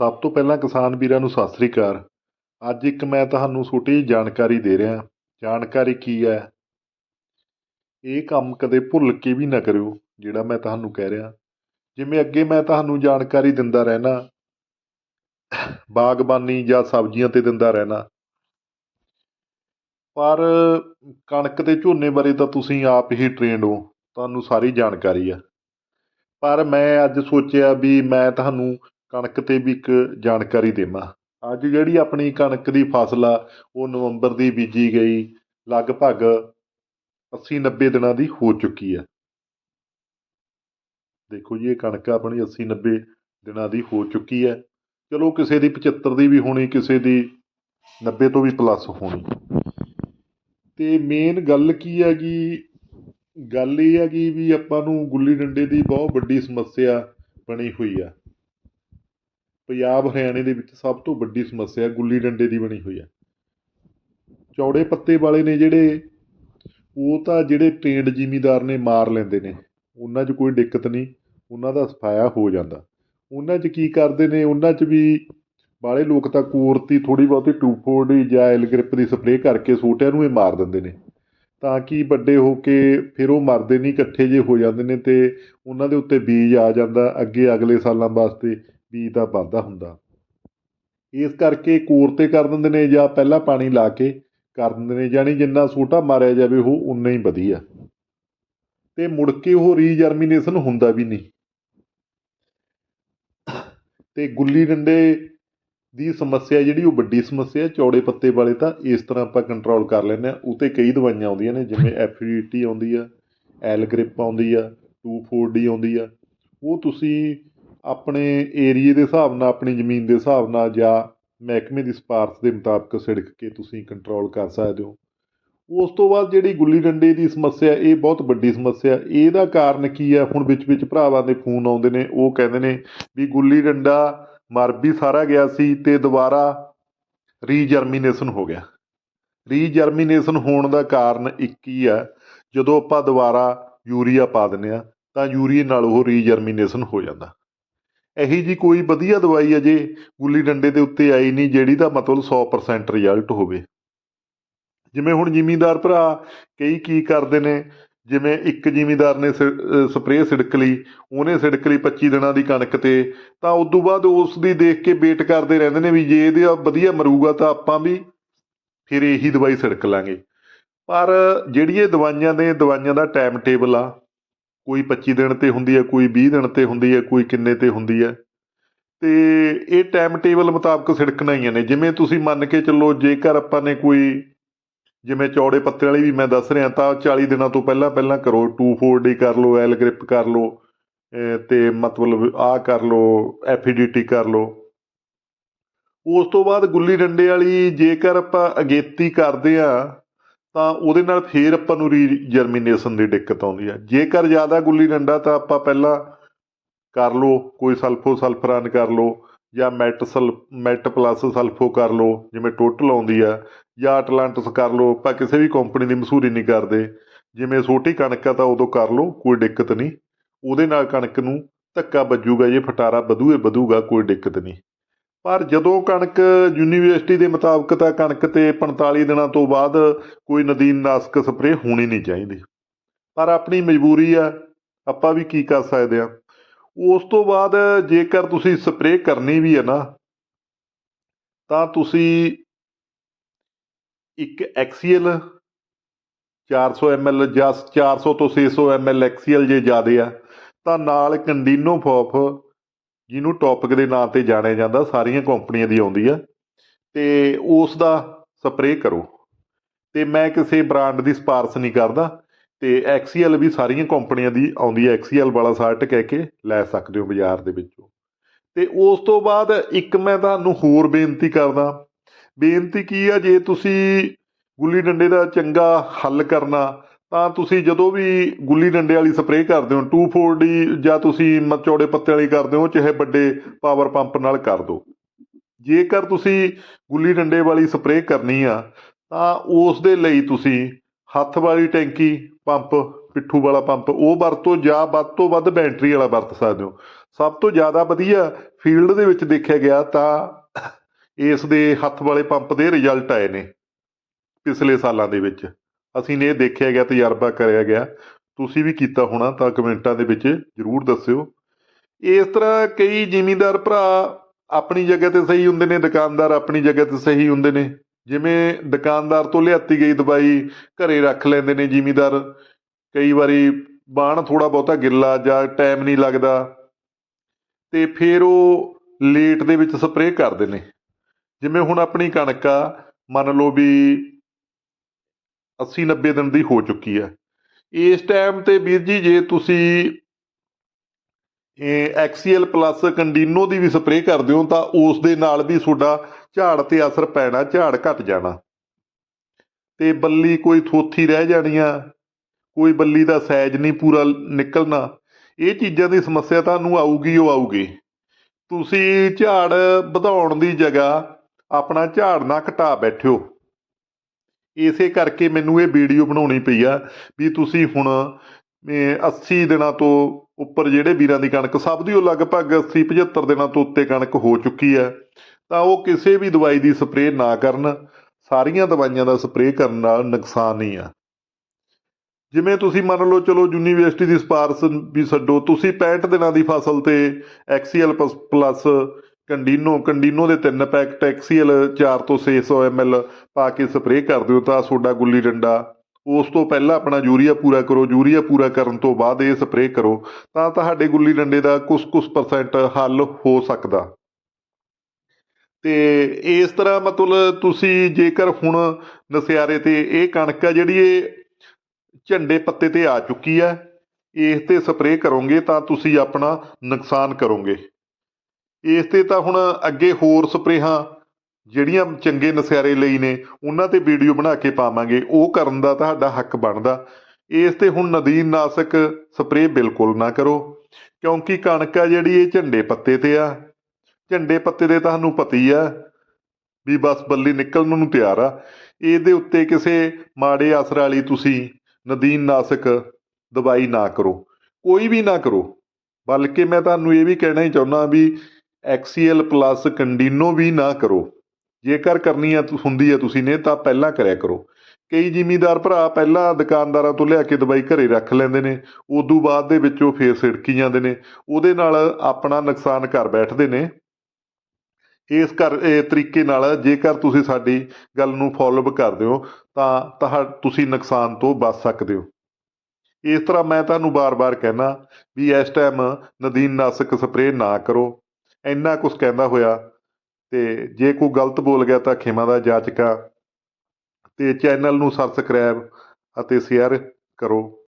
ਸਭ ਤੋਂ ਪਹਿਲਾਂ ਕਿਸਾਨ ਵੀਰਾਂ ਨੂੰ ਸਤਿ ਸ੍ਰੀ ਅਕਾਲ। ਅੱਜ ਇੱਕ ਮੈਂ ਤੁਹਾਨੂੰ ਛੋਟੀ ਜਿਹੀ ਜਾਣਕਾਰੀ ਦੇ ਰਿਹਾ। ਜਾਣਕਾਰੀ ਕੀ ਹੈ? ਇਹ ਕੰਮ ਕਦੇ ਭੁੱਲ ਕੇ ਵੀ ਨਾ ਕਰਿਓ, ਜਿਹੜਾ ਮੈਂ ਤੁਹਾਨੂੰ ਕਹਿ ਰਿਹਾ। ਜਿਵੇਂ ਅੱਗੇ ਮੈਂ ਤੁਹਾਨੂੰ ਜਾਣਕਾਰੀ ਦਿੰਦਾ ਰਹਿਣਾ, ਬਾਗਬਾਨੀ ਜਾਂ ਸਬਜ਼ੀਆਂ ਤੇ ਦਿੰਦਾ ਰਹਿਣਾ। ਪਰ ਕਣਕ ਤੇ ਝੋਨੇ ਬਾਰੇ ਤਾਂ ਤੁਸੀਂ ਆਪ ਹੀ ਟ੍ਰੇਨਡ ਹੋ, ਤੁਹਾਨੂੰ ਸਾਰੀ ਜਾਣਕਾਰੀ ਆ। ਪਰ ਮੈਂ ਅੱਜ ਸੋਚਿਆ ਵੀ ਮੈਂ ਤੁਹਾਨੂੰ ਕਣਕ ਤੇ ਵੀ ਇੱਕ ਜਾਣਕਾਰੀ ਦੇਵਾਂ। ਅੱਜ ਜਿਹੜੀ ਆਪਣੀ ਕਣਕ ਦੀ ਫਸਲ ਆ, ਉਹ ਨਵੰਬਰ ਦੀ ਬੀਜੀ ਗਈ, ਲਗਭਗ 80 90 ਦਿਨਾਂ ਦੀ ਹੋ ਚੁੱਕੀ ਹੈ ਦੇਖੋ ਜੀ, ਇਹ ਕਣਕ ਆਪਣੀ 80 90 ਦਿਨਾਂ ਦੀ ਹੋ ਚੁੱਕੀ ਹੈ ਚਲੋ ਕਿਸੇ ਦੀ 75 ਦੀ ਵੀ ਹੋਣੀ, ਕਿਸੇ ਦੀ 90 ਤੋਂ ਵੀ ਪਲੱਸ ਹੋਣੀ। ਤੇ ਮੇਨ ਗੱਲ ਕੀ ਹੈਗੀ ਗੱਲ ਇਹ ਹੈਗੀ ਵੀ ਆਪਾਂ ਨੂੰ ਗੁੱਲੀ ਡੰਡੇ ਦੀ ਬਹੁਤ ਵੱਡੀ ਸਮੱਸਿਆ ਬਣੀ ਹੋਈ ਆ। ਪੰਜਾਬ ਹਰਿਆਣੇ ਦੇ ਵਿੱਚ ਸਭ ਤੋਂ ਵੱਡੀ ਸਮੱਸਿਆ ਗੁੱਲੀ ਡੰਡੇ ਦੀ ਬਣੀ ਹੋਈ ਹੈ ਚੌੜੇ ਪੱਤੇ ਵਾਲੇ ਨੇ ਜਿਹੜੇ, ਉਹ ਤਾਂ ਜਿਹੜੇ ਟ੍ਰੇਨਡ ਜ਼ਿਮੀਦਾਰ ਨੇ ਮਾਰ ਲੈਂਦੇ ਨੇ, ਉਹਨਾਂ 'ਚ ਕੋਈ ਦਿੱਕਤ ਨਹੀਂ, ਉਹਨਾਂ ਦਾ ਸਫਾਇਆ ਹੋ ਜਾਂਦਾ। ਉਹਨਾਂ 'ਚ ਕੀ ਕਰਦੇ ਨੇ, ਉਹਨਾਂ 'ਚ ਵੀ ਬਾਹਲੇ ਲੋਕ ਤਾਂ ਕੂਰਤੀ ਥੋੜੀ ਬਹੁਤੀ ਟੂਫੋਰਡੀ ਜਾਂ ਐਲ ਗ੍ਰਿਪ ਦੀ ਸਪਰੇਅ ਕਰਕੇ ਸੂਟਿਆਂ ਨੂੰ ਇਹ ਮਾਰ ਦਿੰਦੇ ਨੇ। ਤਾਂ ਕਿ ਵੱਡੇ ਹੋ ਕੇ ਫਿਰ ਉਹ ਮਰਦੇ ਨਹੀਂ, ਇਕੱਠੇ ਜੇ ਹੋ ਜਾਂਦੇ ਨੇ ਤੇ ਉਹਨਾਂ ਦੇ ਉੱਤੇ ਬੀਜ ਆ ਜਾਂਦਾ ਅੱਗੇ ਅਗਲੇ ਸਾਲਾਂ ਵਾਸਤੇ ਬੀਜ ਦਾ ਵਾਧਾ ਹੁੰਦਾ। ਇਸ ਕਰਕੇ ਕੋਰ ਤੇ ਕਰ ਦਿੰਦੇ ਨੇ ਜਾਂ ਪਹਿਲਾਂ ਪਾਣੀ ਲਾ ਕੇ ਕਰ ਦਿੰਦੇ ਨੇ ਯਾਨੀ ਜਿੰਨਾ ਸੋਟਾ ਮਾਰਿਆ ਜਾਵੇ ਉਹ ਉਨਾ ਹੀ ਵਧੀਆ। ਤੇ ਮੁੜ ਕੇ ਉਹ ਰੀਜਰਮੀਨੇਸ਼ਨ ਹੁੰਦਾ ਵੀ ਨਹੀਂ। ਤੇ ਗੁੱਲੀ ਡੰਡੇ ਦੀ ਸਮੱਸਿਆ ਜਿਹੜੀ ਉਹ ਵੱਡੀ ਸਮੱਸਿਆ ਚੌੜੇ ਪੱਤੇ ਵਾਲੇ ਤਾਂ ਇਸ ਤਰ੍ਹਾਂ ਆਪਾਂ ਕੰਟਰੋਲ ਕਰ ਲੈਂਦੇ ਆ ਉਹ ਕਈ ਦਵਾਈਆਂ ਆਉਂਦੀਆਂ ਨੇ ਜਿਵੇਂ ਐਫਡੀਟੀ ਆਉਂਦੀ ਆ ਐਲ ਗ੍ਰਿਪ ਆਉਂਦੀ ਆ 2,4-ਡੀ ਆਉਂਦੀ ਆ। ਉਹ ਤੁਸੀਂ ਆਪਣੇ ਏਰੀਏ ਦੇ ਹਿਸਾਬ ਨਾਲ, ਆਪਣੀ ਜ਼ਮੀਨ ਦੇ ਹਿਸਾਬ ਨਾਲ ਜਾਂ ਮਹਿਕਮੇ ਦੀ ਸਿਫਾਰਸ਼ ਦੇ ਮੁਤਾਬਕ ਛਿੜਕ ਕੇ ਤੁਸੀਂ ਕੰਟਰੋਲ ਕਰ ਸਕਦੇ ਹੋ। ਉਸ ਤੋਂ ਬਾਅਦ ਜਿਹੜੀ ਗੁੱਲੀ ਡੰਡੇ ਦੀ ਸਮੱਸਿਆ, ਇਹ ਬਹੁਤ ਵੱਡੀ ਸਮੱਸਿਆ। ਇਹਦਾ ਕਾਰਨ ਕੀ ਹੈ? ਹੁਣ ਵਿੱਚ ਵਿੱਚ ਭਰਾਵਾਂ ਦੇ ਫੋਨ ਆਉਂਦੇ ਨੇ, ਉਹ ਕਹਿੰਦੇ ਨੇ ਵੀ ਗੁੱਲੀ ਡੰਡਾ ਮਰ ਵੀ ਸਾਰਾ ਗਿਆ ਸੀ ਤੇ ਦੁਬਾਰਾ ਰੀਜਰਮੀਨੇਸ਼ਨ ਹੋ ਗਿਆ। ਰੀਜਰਮੀਨੇਸ਼ਨ ਹੋਣ ਦਾ ਕਾਰਨ ਇੱਕ ਹੀ ਆ ਜਦੋਂ ਆਪਾਂ ਦੁਬਾਰਾ ਯੂਰੀਆ ਪਾ ਦਿੰਦੇ ਆ ਤਾਂ ਯੂਰੀਏ ਨਾਲ ਉਹ ਰੀਜਰਮੀਨੇਸ਼ਨ ਹੋ ਜਾਂਦਾ। ਇਹੀ ਜੀ ਕੋਈ ਵਧੀਆ ਦਵਾਈ ਅਜੇ ਗੁੱਲੀ ਡੰਡੇ ਦੇ ਉੱਤੇ ਆਈ ਨਹੀਂ ਜਿਹੜੀ ਦਾ ਮਤਲਬ 100% ਰਿਜ਼ਲਟ ਹੋਵੇ। ਜਿਵੇਂ ਹੁਣ ਜ਼ਿਮੀਂਦਾਰ ਭਰਾ ਕਈ ਕੀ ਕਰਦੇ ਨੇ, ਜਿਵੇਂ ਇੱਕ ਜ਼ਿਮੀਂਦਾਰ ਨੇ ਸਪਰੇਅ ਸਿੜਕ ਲਈ, ਉਹਨੇ ਸਿੜਕ ਲਈ 25 ਦਿਨਾਂ ਦੀ ਕਣਕ ਤੇ, ਤਾਂ ਉਸ ਤੋਂ ਬਾਅਦ ਉਸ ਦੀ ਦੇਖ ਕੇ ਵੇਟ ਕਰਦੇ ਰਹਿੰਦੇ ਨੇ ਵੀ ਜੇ ਇਹਦੇ ਵਧੀਆ ਮਰੂਗਾ ਤਾਂ ਆਪਾਂ ਵੀ ਫਿਰ ਇਹੀ ਦਵਾਈ ਸਿੜਕ ਲਾਂਗੇ। ਪਰ ਜਿਹੜੀ ਇਹ ਦਵਾਈਆਂ ਨੇ, ਦਵਾਈਆਂ ਦਾ ਟਾਈਮ ਟੇਬਲ ਆ ਕੋਈ 25 ਦਿਨ ਤੇ ਹੁੰਦੀ ਹੈ ਕੋਈ 20 ਦਿਨ ਤੇ ਹੁੰਦੀ ਹੈ ਕੋਈ ਕਿੰਨੇ ਤੇ ਹੁੰਦੀ ਹੈ। ਤੇ ਇਹ ਟਾਈਮ ਟੇਬਲ ਮੁਤਾਬਕ ਸਿੜਕਣਾ ਹੀ ਨੇ। ਜਿਵੇਂ ਤੁਸੀਂ ਮੰਨ ਕੇ ਚੱਲੋ ਜੇਕਰ ਆਪਾਂ ਨੇ ਕੋਈ ਜਿਵੇਂ ਚੌੜੇ ਪੱਤੇ ਵਾਲੀ ਵੀ ਮੈਂ ਦੱਸ ਰਿਹਾ ਤਾਂ 40 ਦਿਨਾਂ ਤੋਂ ਪਹਿਲਾਂ ਪਹਿਲਾਂ ਕਰੋ। 2,4-ਡੀ ਕਰ ਲਓ ਐਲ ਗ੍ਰਿਪ ਕਰ ਲਓ ਤੇ ਮਤਲਬ ਆ ਕਰ ਲਓ ਐਫੀਡੀਟੀ ਕਰ ਲਓ। ਉਸ ਤੋਂ ਬਾਅਦ ਗੁੱਲੀ ਡੰਡੇ ਵਾਲੀ ਜੇਕਰ ਆਪਾਂ ਅਗੇਤੀ ਕਰਦੇ ਆ ਤਾਂ ਉਹਦੇ ਨਾਲ ਫੇਰ ਆਪਾਂ ਨੂੰ ਰੀਜਰਮੀਨੇਸ਼ਨ ਦੀ ਦਿੱਕਤ ਆਉਂਦੀ ਹੈ ਜੇਕਰ ਜ਼ਿਆਦਾ ਗੁੱਲੀ ਡੰਡਾ ਤਾਂ ਆਪਾਂ ਪਹਿਲਾਂ ਕਰ ਲਓ, ਕੋਈ ਸਲਫੋ ਸਲਫਰਾਨ ਕਰ ਲਓ ਜਾਂ ਮੈਟ ਸਲ, ਮੈਟ ਪਲੱਸ ਸਲਫੋ ਕਰ ਲਓ, ਜਿਵੇਂ ਟੋਟਲ ਆਉਂਦੀ ਆ, ਜਾਂ ਅਟਲਾਂਟਸ ਕਰ ਲਓ, ਆਪਾਂ ਕਿਸੇ ਵੀ ਕੰਪਨੀ ਦੀ ਮਸੂਰੀ ਨਹੀਂ ਕਰਦੇ। ਜਿਵੇਂ ਛੋਟੀ ਕਣਕ ਆ ਤਾਂ ਉਦੋਂ ਕਰ ਲਓ, ਕੋਈ ਦਿੱਕਤ ਨਹੀਂ। ਉਹਦੇ ਨਾਲ ਕਣਕ ਨੂੰ ਧੱਕਾ ਵੱਜੂਗਾ, ਜੇ ਫਟਾਰਾ ਵਧੂਏ, ਵਧੂਗਾ, ਕੋਈ ਦਿੱਕਤ ਨਹੀਂ। ਪਰ ਜਦੋਂ ਕਣਕ ਯੂਨੀਵਰਸਿਟੀ ਦੇ ਮੁਤਾਬਕ ਤਾਂ ਕਣਕ ਤੇ 45 ਦਿਨਾਂ ਤੋਂ ਬਾਅਦ ਕੋਈ ਨਦੀਨ ਨਾਸ਼ਕ ਸਪਰੇਅ ਹੋਣੀ ਨਹੀਂ ਚਾਹੀਦੀ। ਪਰ ਆਪਣੀ ਮਜਬੂਰੀ ਆ, ਆਪਾਂ ਵੀ ਕੀ ਕਰ ਸਕਦੇ ਆ ਉਸ ਤੋਂ ਬਾਅਦ ਜੇਕਰ ਤੁਸੀਂ ਸਪਰੇਅ ਕਰਨੀ ਵੀ ਹੈ ਨਾ, ਤਾਂ ਤੁਸੀਂ ਇੱਕ ਐਕਸੀਐਲ 400 ml ਜਾਂ 400 ਤੋਂ 600 ml ਐਕਸੀਐਲ ਜੇ ਜ਼ਿਆਦੇ ਆ, ਤਾਂ ਨਾਲ ਕੰਡੀਨੋ ਫੋਫ ਜਿਹਨੂੰ ਟੌਪਿਕ ਦੇ ਨਾਂ ਤੇ ਜਾਣਿਆ ਜਾਂਦਾ, ਸਾਰੀਆਂ ਕੰਪਨੀਆਂ ਦੀ ਆਉਂਦੀ ਆ, ਤੇ ਉਸ ਦਾ ਸਪਰੇਅ ਕਰੋ। ਤੇ ਮੈਂ ਕਿਸੇ ਬ੍ਰਾਂਡ ਦੀ ਸਿਫਾਰਿਸ਼ ਨਹੀਂ ਕਰਦਾ, ਤੇ ਐਕਸੀਐਲ ਵੀ ਸਾਰੀਆਂ ਕੰਪਨੀਆਂ ਦੀ ਆਉਂਦੀ ਹੈ ਐਕਸੀਐਲ ਵਾਲਾ ਸਾਲਟ ਕਹਿ ਕੇ ਲੈ ਸਕਦੇ ਹੋ ਬਾਜ਼ਾਰ ਦੇ ਵਿੱਚੋਂ। ਤੇ ਉਸ ਤੋਂ ਬਾਅਦ ਇੱਕ ਮੈਂ ਤੁਹਾਨੂੰ ਹੋਰ ਬੇਨਤੀ ਕਰਦਾ, ਬੇਨਤੀ ਕੀ ਆ, ਜੇ ਤੁਸੀਂ ਗੁੱਲੀ ਡੰਡੇ ਦਾ ਚੰਗਾ ਹੱਲ ਕਰਨਾ ਤਾਂ ਤੁਸੀਂ ਜਦੋਂ ਵੀ ਗੁੱਲੀ ਡੰਡੇ ਵਾਲੀ ਸਪਰੇਅ ਕਰਦੇ ਹੋ 2,4-ਡੀ ਜਾਂ ਤੁਸੀਂ ਚੌੜੇ ਪੱਤੇ ਵਾਲੀ ਕਰਦੇ ਹੋ ਚਾਹੇ ਵੱਡੇ ਪਾਵਰ ਪੰਪ ਨਾਲ ਕਰ ਦਿਓ ਜੇਕਰ ਤੁਸੀਂ ਗੁੱਲੀ ਡੰਡੇ ਵਾਲੀ ਸਪਰੇਅ ਕਰਨੀ ਆ ਤਾਂ ਉਸ ਦੇ ਲਈ ਤੁਸੀਂ ਹੱਥ ਵਾਲੀ ਟੈਂਕੀ ਪੰਪ ਪਿੱਠੂ ਵਾਲਾ ਪੰਪ ਉਹ ਵਰਤੋ ਜਾਂ ਵੱਧ ਤੋਂ ਵੱਧ ਬੈਟਰੀ ਵਾਲਾ ਵਰਤ ਸਕਦੇ ਹੋ। ਸਭ ਤੋਂ ਜ਼ਿਆਦਾ ਵਧੀਆ ਫੀਲਡ ਦੇ ਵਿੱਚ ਦੇਖਿਆ ਗਿਆ ਤਾਂ ਇਸ ਦੇ ਹੱਥ ਵਾਲੇ ਪੰਪ ਦੇ ਰਿਜ਼ਲਟ ਆਏ ਨੇ ਪਿਛਲੇ ਸਾਲਾਂ ਦੇ ਵਿੱਚ। ਅਸੀਂ ਨੇ ਇਹ ਦੇਖਿਆ ਗਿਆ, ਤਜਰਬਾ ਕਰਿਆ ਗਿਆ। ਤੁਸੀਂ ਵੀ ਕੀਤਾ ਹੋਣਾ ਤਾਂ ਕਮੈਂਟਾਂ ਦੇ ਵਿੱਚ ਜਰੂਰ ਦੱਸਿਓ। ਇਸ ਤਰ੍ਹਾਂ ਕਈ ਜ਼ਿਮੀਂਦਾਰ ਭਰਾ ਆਪਣੀ ਜਗ੍ਹਾ ਤੇ ਸਹੀ ਹੁੰਦੇ ਨੇ, ਦੁਕਾਨਦਾਰ ਆਪਣੀ ਜਗ੍ਹਾ ਤੇ ਸਹੀ ਹੁੰਦੇ ਨੇ। ਜਿਵੇਂ ਦੁਕਾਨਦਾਰ ਤੋਂ ਲਿਆਤੀ ਗਈ ਦਵਾਈ ਘਰੇ ਰੱਖ ਲੈਂਦੇ ਨੇ ਜ਼ਿਮੀਂਦਾਰ। ਕਈ ਵਾਰੀ ਬਾਣ ਥੋੜਾ ਬਹੁਤਾ ਗਿੱਲਾ ਜਾਂ ਟਾਈਮ ਨਹੀਂ ਲੱਗਦਾ। ਤੇ ਫਿਰ ਉਹ ਲੇਟ ਦੇ ਵਿੱਚ ਸਪਰੇਅ ਕਰਦੇ ਨੇ। ਜਿਵੇਂ ਹੁਣ ਆਪਣੀ ਕਣਕ ਆ, ਮੰਨ ਲਓ ਵੀ 80 90 ਦਿਨ ਦੀ ਹੋ ਚੁੱਕੀ ਹੈ। ਇਸ ਟਾਈਮ ਤੇ ਵੀਰ ਜੀ, ਜੇ ਤੁਸੀਂ ਐਕਸੀਐਲ ਪਲੱਸ ਕੰਡੀਨੋ ਦੀ ਵੀ ਸਪਰੇਅ ਕਰਦੇ ਹੋ, ਤਾਂ ਉਸ ਦੇ ਨਾਲ ਵੀ ਤੁਹਾਡਾ ਝਾੜ ਤੇ ਅਸਰ ਪੈਣਾ, ਝਾੜ ਘਟ ਜਾਣਾ। ਤੇ ਬੱਲੀ ਕੋਈ ਥੋਥੀ ਰਹਿ ਜਾਣੀ ਆ, ਕੋਈ ਬੱਲੀ ਦਾ ਸਾਈਜ਼ ਨਹੀਂ ਪੂਰਾ ਨਿਕਲਣਾ, ਇਹ ਚੀਜ਼ਾਂ ਦੀ ਸਮੱਸਿਆ ਤੁਹਾਨੂੰ ਆਊਗੀ, ਉਹ ਆਊਗੀ। ਤੁਸੀਂ ਝਾੜ ਵਧਾਉਣ ਦੀ ਜਗ੍ਹਾ ਆਪਣਾ ਝਾੜ ਨਾ ਘਟਾ ਬੈਠਿਓ। ਇਸੇ ਕਰਕੇ ਮੈਨੂੰ ਇਹ ਵੀਡੀਓ ਬਣਾਉਣੀ ਪਈ ਆ ਵੀ ਤੁਸੀਂ ਹੁਣ ਇਹ 80 ਦਿਨਾਂ ਤੋਂ ਉੱਪਰ ਜਿਹੜੇ ਵੀਰਾਂ ਦੀ ਕਣਕ, ਸਭ ਦੀ ਉਹ ਲਗਭਗ 80 75 ਦਿਨਾਂ ਤੋਂ ਉੱਤੇ ਕਣਕ ਹੋ ਚੁੱਕੀ ਹੈ ਤਾਂ ਉਹ ਕਿਸੇ ਵੀ ਦਵਾਈ ਦੀ ਸਪਰੇਅ ਨਾ ਕਰਨ, ਸਾਰੀਆਂ ਦਵਾਈਆਂ ਦਾ ਸਪਰੇਅ ਕਰਨ ਨਾਲ ਨੁਕਸਾਨ ਹੀ ਆ। ਜਿਵੇਂ ਤੁਸੀਂ ਮੰਨ ਲਓ, ਚਲੋ ਯੂਨੀਵਰਸਿਟੀ ਦੀ ਸਿਫਾਰਸ਼ ਵੀ ਛੱਡੋ, ਤੁਸੀਂ 65 ਦਿਨਾਂ ਦੀ ਫਸਲ ਤੇ ਐਕਸੀਐਲ ਪਲੱਸ ਕੰਡੀਨੋ ਕੰਡੀਨੋ ਦੇ ਤਿੰਨ ਪੈਕ ਟੈਕਸੀਅਲ 4 ਤੋਂ 600 ml ਪਾ ਕੇ ਸਪਰੇਅ ਕਰ ਦਿਓ ਤਾਂ ਤੁਹਾਡਾ ਗੁੱਲੀ ਡੰਡਾ। ਉਸ ਤੋਂ ਪਹਿਲਾਂ ਆਪਣਾ ਯੂਰੀਆ ਪੂਰਾ ਕਰੋ। ਯੂਰੀਆ ਪੂਰਾ ਕਰਨ ਤੋਂ ਬਾਅਦ ਇਹ ਸਪਰੇਅ ਕਰੋ। ਤਾਂ ਤੁਹਾਡੇ ਗੁੱਲੀ ਡੰਡੇ ਦਾ ਕੁਝ ਕੁਝ ਪਰਸੈਂਟ ਹੱਲ ਹੋ ਸਕਦਾ। ਤੇ ਇਸ ਤਰ੍ਹਾਂ ਮਤਲਬ ਤੁਸੀਂ ਜੇਕਰ ਹੁਣ ਨਸਿਆਰੇ ਤੇ ਇਹ ਕਣਕ ਆ ਜਿਹੜੀ ਇਹ ਝੰਡੇ ਪੱਤੇ ਤੇ ਆ ਚੁੱਕੀ ਹੈ ਇਸ ਤੇ ਸਪਰੇਅ ਕਰੋਗੇ ਤਾਂ ਤੁਸੀਂ ਆਪਣਾ ਨੁਕਸਾਨ ਕਰੋਗੇ। ਇਸ ਤੇ ਤਾਂ ਹੁਣ ਅੱਗੇ ਹੋਰ ਸਪਰੇਹਾਂ ਜਿਹੜੀਆਂ ਚੰਗੇ ਨਸਿਆਰੇ ਲਈ ਨੇ, ਉਹਨਾਂ ਤੇ ਵੀਡੀਓ ਬਣਾ ਕੇ ਪਾਵਾਂਗੇ। ਉਹ ਕਰਨ ਦਾ ਤੁਹਾਡਾ ਹੱਕ ਬਣਦਾ। ਇਸ ਤੇ ਹੁਣ ਨਦੀਨ ਨਾਸ਼ਕ ਸਪਰੇਅ ਬਿਲਕੁਲ ਨਾ ਕਰੋ, ਕਿਉਂਕਿ ਕਣਕ ਆ ਜਿਹੜੀ ਇਹ ਝੰਡੇ ਪੱਤੇ ਤੇ ਆ। ਝੰਡੇ ਪੱਤੇ ਦੇ ਤੁਹਾਨੂੰ ਪਤੀ ਆ ਵੀ ਬਸ ਬੱਲੀ ਨਿਕਲਣ ਨੂੰ ਤਿਆਰ ਆ। ਇਹਦੇ ਉੱਤੇ ਕਿਸੇ ਮਾੜੇ ਅਸਰ ਵਾਲੀ ਤੁਸੀਂ ਨਦੀਨ ਨਾਸ਼ਕ ਦਵਾਈ ਨਾ ਕਰੋ। ਕੋਈ ਵੀ ਨਾ ਕਰੋ। ਬਲਕਿ ਮੈਂ ਤੁਹਾਨੂੰ ਇਹ ਵੀ ਕਹਿਣਾ ਹੀ ਚਾਹੁੰਦਾ ਵੀ ਐਕਸੀਐਲ ਪਲੱਸ ਕੰਡੀਨੋ ਵੀ ਨਾ ਕਰੋ। ਜੇਕਰ ਕਰਨੀ ਆ ਹੁੰਦੀ ਆ ਤੁਸੀਂ ਨੇ, ਤਾਂ ਪਹਿਲਾਂ ਕਰਿਆ ਕਰੋ। ਕਈ ਜ਼ਿਮੀਂਦਾਰ ਭਰਾ ਪਹਿਲਾਂ ਦੁਕਾਨਦਾਰਾਂ ਤੋਂ ਲਿਆ ਕੇ ਦਵਾਈ ਘਰੇ ਰੱਖ ਲੈਂਦੇ ਨੇ, ਉਦੋਂ ਬਾਅਦ ਦੇ ਵਿੱਚ ਉਹ ਫੇਰ ਸਿੜਕੀ ਜਾਂਦੇ ਨੇ। ਉਹਦੇ ਨਾਲ ਆਪਣਾ ਨੁਕਸਾਨ ਕਰ ਬੈਠਦੇ ਨੇ। ਇਸ ਕਰ ਇਹ ਤਰੀਕੇ ਨਾਲ ਜੇਕਰ ਤੁਸੀਂ ਸਾਡੀ ਗੱਲ ਨੂੰ ਫੋਲੋਅਪ ਕਰਦੇ ਹੋ ਤਾਂ ਤਾਂ ਤੁਸੀਂ ਨੁਕਸਾਨ ਤੋਂ ਬਚ ਸਕਦੇ ਹੋ। ਇਸ ਤਰ੍ਹਾਂ ਮੈਂ ਤੁਹਾਨੂੰ ਬਾਰ-ਬਾਰ ਕਹਿਣਾ ਵੀ ਇਸ ਟਾਈਮ ਨਦੀਨ ਨਾਸ਼ਕ ਸਪਰੇਅ ਨਾ ਕਰੋ। ਇੰਨਾ ਕੁਝ ਕਹਿੰਦਾ ਹੋਇਆ ਤੇ ਜੇ ਕੋਈ ਗਲਤ ਬੋਲ ਗਿਆ ਤਾਂ ਖਿਮਾ ਦਾ ਜਾਚਕਾ ਤੇ ਚੈਨਲ ਨੂੰ ਸਬਸਕ੍ਰਾਈਬ ਅਤੇ ਸ਼ੇਅਰ ਕਰੋ।